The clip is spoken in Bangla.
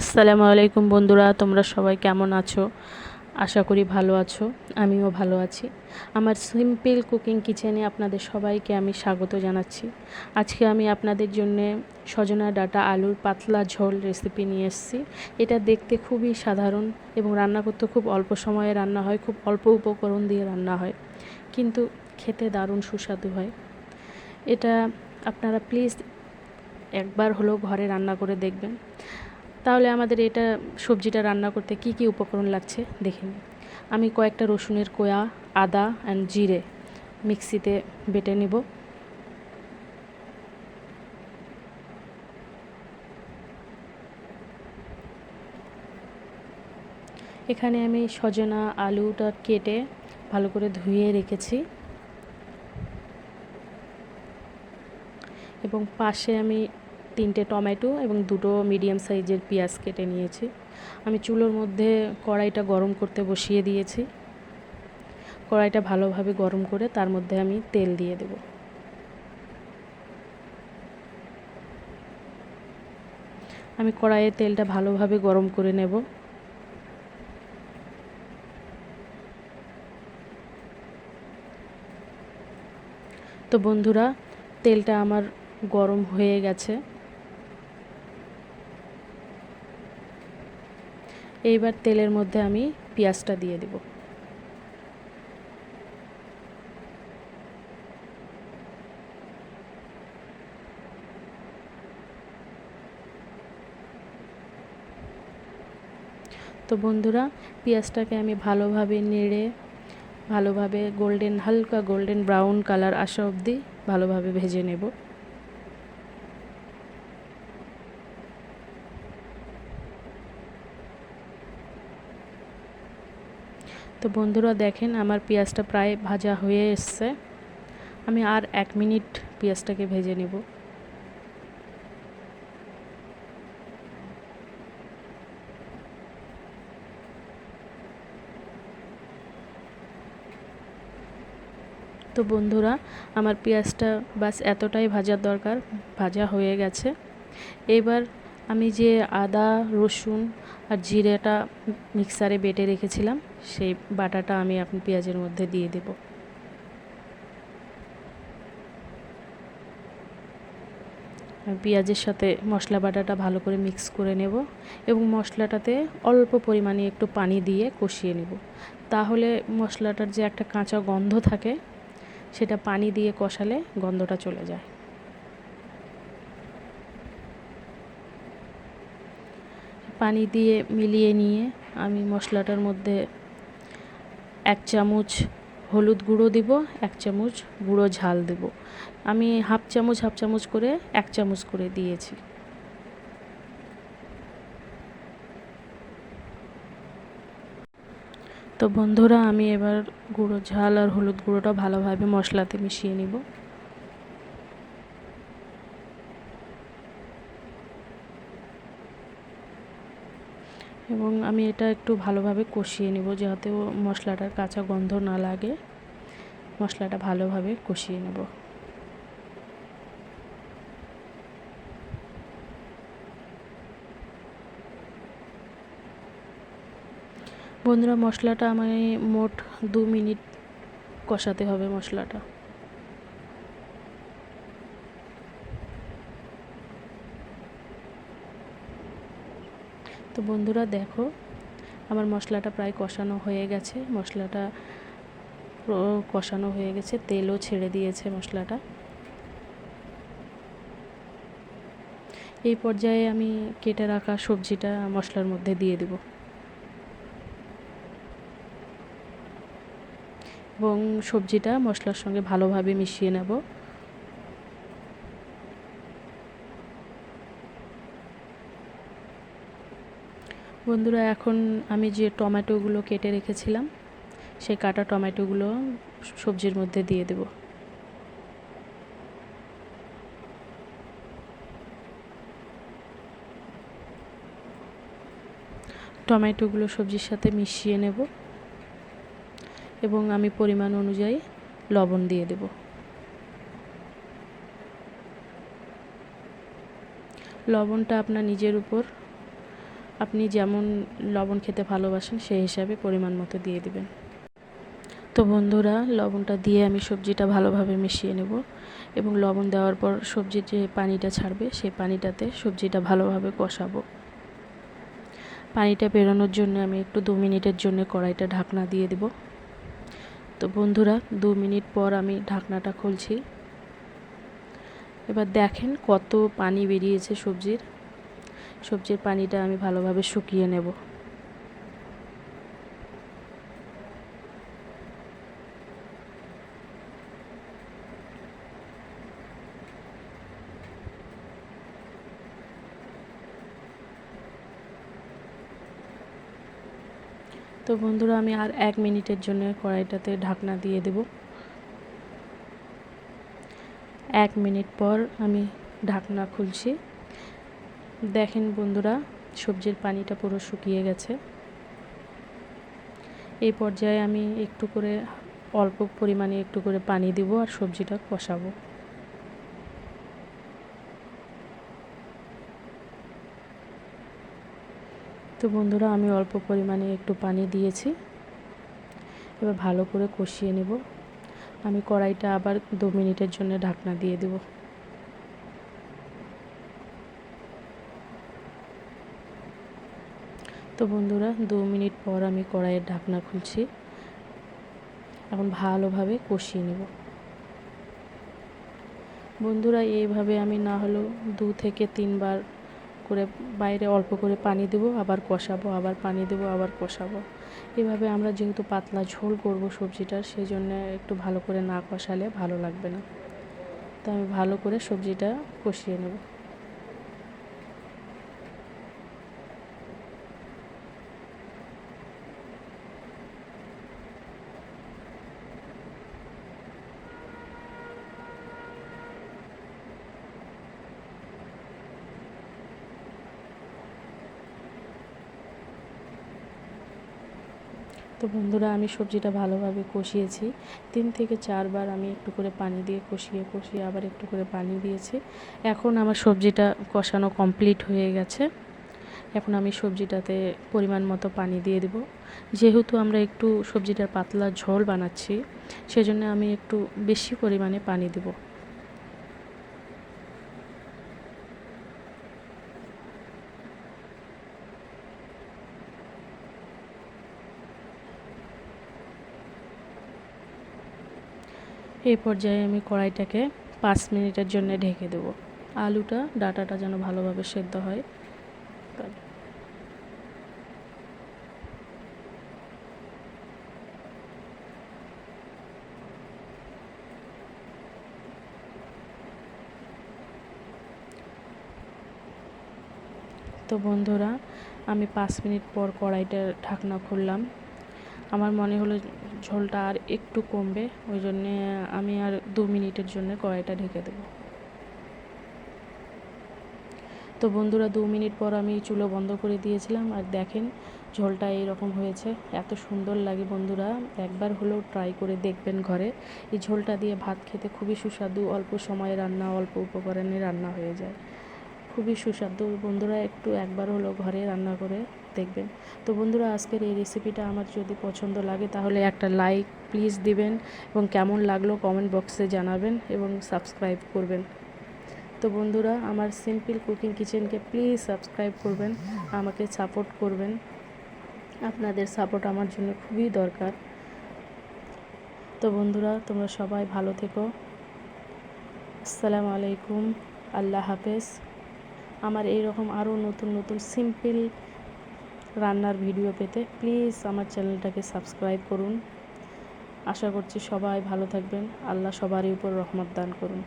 আসসালামু আলাইকুম বন্ধুরা, তোমরা সবাই কেমন আছো? আশা করি ভালো আছো, আমিও ভালো আছি। আমার সিম্পল কুকিং কিচেনে আপনাদের সবাইকে আমি স্বাগত জানাচ্ছি। আজকে আমি আপনাদের জন্য সজনা ডাটা আলুর পাতলা ঝোল রেসিপি নিয়ে এসেছি। এটা দেখতে খুবই সাধারণ এবং রান্না করতে খুব অল্প সময়ে রান্না হয়, খুব অল্প উপকরণ দিয়ে রান্না হয়। কিন্তু খেতে দারুণ সুস্বাদু হয়। এটা আপনারা প্লিজ একবার হলেও ঘরে রান্না করে দেখবেন। তাহলে আমাদের এটা সবজিটা রান্না করতে কি কি উপকরণ লাগছে দেখে নিন আমি কয়েকটা রসুনের কোয়া, আদা অ্যান্ড জিরে মিক্সিতে বেটে নেব। এখানে আমি সজনা আলুটা কেটে ভালো করে ধুয়ে রেখেছি। এবং পাশে আমি তিনটে টমেটো এবং দুটো মিডিয়াম সাইজের পেঁয়াজ কেটে নিয়েছি। আমি চুলোর মধ্যে কড়াইটা গরম করতে বসিয়ে দিয়েছি। কড়াইটা ভালোভাবে গরম করে তার মধ্যে আমি তেল দিয়ে দেব। আমি কড়াইয়ে তেলটা ভালোভাবে গরম করে নেব। তো বন্ধুরা, তেলটা আমার গরম হয়ে গেছে। এইবার তেলের মধ্যে আমি পেঁয়াজটা দিয়ে দেব। তো বন্ধুরা, পেঁয়াজটাকে আমি ভালোভাবে নেড়ে, ভালোভাবে গোল্ডেন হালকা গোল্ডেন ব্রাউন কালার আসা অবধি ভালোভাবে ভেজে নেব। তো বন্ধুরা দেখেন আমার পেঁয়াজটা প্রায় ভাজা হয়ে এসছে। আমি আর এক মিনিট পেঁয়াজটাকে ভেজে নেব। তো বন্ধুরা, আমার পেঁয়াজটা বাস এতটাই ভাজার দরকার, ভাজা হয়ে গেছে। এবার আমি যে আদা, রসুন আর জিরেটা মিক্সারে বেটে রেখেছিলাম, সেই বাটাটা আমি আপনি পেঁয়াজের মধ্যে দিয়ে দেব। পেঁয়াজের সাথে মশলা বাটাটা ভালো করে মিক্স করে নেব এবং মশলাটাতে অল্প পরিমাণে একটু পানি দিয়ে কষিয়ে নেব। তাহলে মশলাটার যে একটা কাঁচা গন্ধ থাকে, সেটা পানি দিয়ে কষালে গন্ধটা চলে যায়। পানি দিয়ে মিলিয়ে নিয়ে আমি মশলাটার মধ্যে এক চামচ হলুদ গুঁড়ো দিব, এক চামচ গুঁড়ো ঝাল দেব। আমি হাফ চামচ হাফ চামচ করে এক চামচ করে দিয়েছি। তো বন্ধুরা, আমি এবার গুঁড়ো ঝাল আর হলুদ গুঁড়োটা ভালোভাবে মশলাতে মিশিয়ে নিব। এবং আমি এটা একটু ভালোভাবে কষিয়ে নেব যাতে মশলাটার কাঁচা গন্ধ না লাগে। মশলাটা ভালোভাবে কষিয়ে নেব। বন্ধুরা, মশলাটা আমায় মোট দু মিনিট কষাতে হবে মশলাটা। তো বন্ধুরা দেখো, আমার মশলাটা প্রায় কষানো হয়ে গেছে। মশলাটা কষানো হয়ে গেছে, তেলও ছেড়ে দিয়েছে মশলাটা। এই পর্যায়ে আমি কেটে রাখা সবজিটা মশলার মধ্যে দিয়ে দেব। এবং সবজিটা মশলার সঙ্গে ভালোভাবে মিশিয়ে নেব। বন্ধুরা, এখন আমি যে টমেটোগুলো কেটে রেখেছিলাম, সেই কাটা টমেটোগুলো সবজির মধ্যে দিয়ে দেব। টমেটোগুলো সবজির সাথে মিশিয়ে নেব এবং আমি পরিমাণ অনুযায়ী লবণ দিয়ে দেব। লবণটা আপনার নিজের উপর আপনি যেমন লবণ খেতে ভালোবাসেন, সেই হিসাবে পরিমাণ মতো দিয়ে দিবেন। তো বন্ধুরা, লবণটা দিয়ে আমি সবজিটা ভালোভাবে মিশিয়ে নেব এবং লবণ দেওয়ার পর সবজির যে পানিটা ছাড়বে, সেই পানিটাতে সবজিটা ভালোভাবে কষাবো। পানিটা বেরোনোর জন্য আমি একটু দু মিনিটের জন্য কড়াইটা ঢাকনা দিয়ে দেব। তো বন্ধুরা, দু মিনিট পর আমি ঢাকনাটা খুলছি। এবার দেখেন কত পানি বেরিয়েছে সবজির। সবজির পানিটা আমি ভালোভাবে শুকিয়ে নেব। তো বন্ধুরা, আমি আর এক মিনিটের জন্য কড়াইটাতে ঢাকনা দিয়ে দেব। এক মিনিট পর আমি ঢাকনা খুলছি। দেখেন বন্ধুরা, সবজির পানিটা পুরো শুকিয়ে গেছে। এই পর্যায়ে আমি একটু করে, অল্প পরিমাণে একটু করে পানি দিব আর সবজিটা কষাবো। তো বন্ধুরা, আমি অল্প পরিমাণে একটু পানি দিয়েছি। এবার ভালো করে কষিয়ে নেব। আমি কড়াইটা আবার দু মিনিটের জন্য ঢাকনা দিয়ে দেব। তো বন্ধুরা, দু মিনিট পর আমি কড়াইয়ের ঢাকনা খুলছি। এখন ভালোভাবে কষিয়ে নেব। বন্ধুরা, এইভাবে আমি না হলেও দু থেকে তিনবার করে বাইরে অল্প করে পানি দেবো, আবার কষাবো, আবার পানি দেবো, আবার কষাবো। এভাবে আমরা যেহেতু পাতলা ঝোল করব সবজিটার সেই জন্য একটু ভালো করে না কষালে ভালো লাগবে না। তো আমি ভালো করে সবজিটা কষিয়ে নেব। তো বন্ধুরা, আমি সবজিটা ভালোভাবে কষিয়েছি। তিন থেকে চারবার আমি একটু করে পানি দিয়ে কষিয়ে কষিয়ে আবার একটু করে পানি দিয়েছি। এখন আমার সবজিটা কষানো কমপ্লিট হয়ে গেছে। এখন আমি সবজিটাতে পরিমাণ মতো পানি দিয়ে দেব। যেহেতু আমরা একটু সবজিটার পাতলা ঝোল বানাচ্ছি, সেজন্য আমি একটু বেশি পরিমাণে পানি দেবো। এই পর্যায়ে আমি কড়াইটাকে পাঁচ মিনিটের জন্য ঢেকে দেবো। আলুটা, ডাটাটা যেন ভালোভাবে সেদ্ধ হয়। তো বন্ধুরা, আমি পাঁচ মিনিট পর কড়াইটা ঢাকনা খুললাম। আমার মনে হলো ঝোলটা আর একটু কমবে, ওই জন্যে আমি আর দু মিনিটের জন্য কড়াইটা ঢেকে দেব। তো বন্ধুরা, দু মিনিট পর আমি চুলো বন্ধ করে দিয়েছিলাম, আর দেখেন ঝোলটা এইরকম হয়েছে, এত সুন্দর লাগে বন্ধুরা, একবার হলেও ট্রাই করে দেখবেন ঘরে। এই ঝোলটা দিয়ে ভাত খেতে খুবই সুস্বাদু, অল্প সময়ে রান্না, অল্প উপকরণে রান্না হয়ে যায়। খুবই সুস্বাদু। বন্ধুরা একটু একবার হলো ঘরে রান্না করে দেখবেন। তো বন্ধুরা, আজকের এই রেসিপিটা আমার যদি পছন্দ লাগে, তাহলে একটা লাইক প্লিজ দিবেন এবং কেমন লাগল কমেন্ট বক্সে জানাবেন এবং সাবস্ক্রাইব করবেন। তো বন্ধুরা, আমার সিম্পল কুকিং কিচেনকে প্লিজ সাবস্ক্রাইব করবেন, আমাকে সাপোর্ট করবেন। আপনাদের সাপোর্ট আমার জন্য খুবই দরকার। তো বন্ধুরা, তোমরা সবাই ভালো থেকো। আসসালামু আলাইকুম। আল্লাহ হাফেজ। আমার এই রকম আরও নতুন নতুন সিম্পল রান্নার ভিডিও পেতে প্লিজ আমার চ্যানেলটাকে সাবস্ক্রাইব করুন। আশা করছি সবাই ভালো থাকবেন। আল্লাহ সবারই উপর রহমত দান করুন।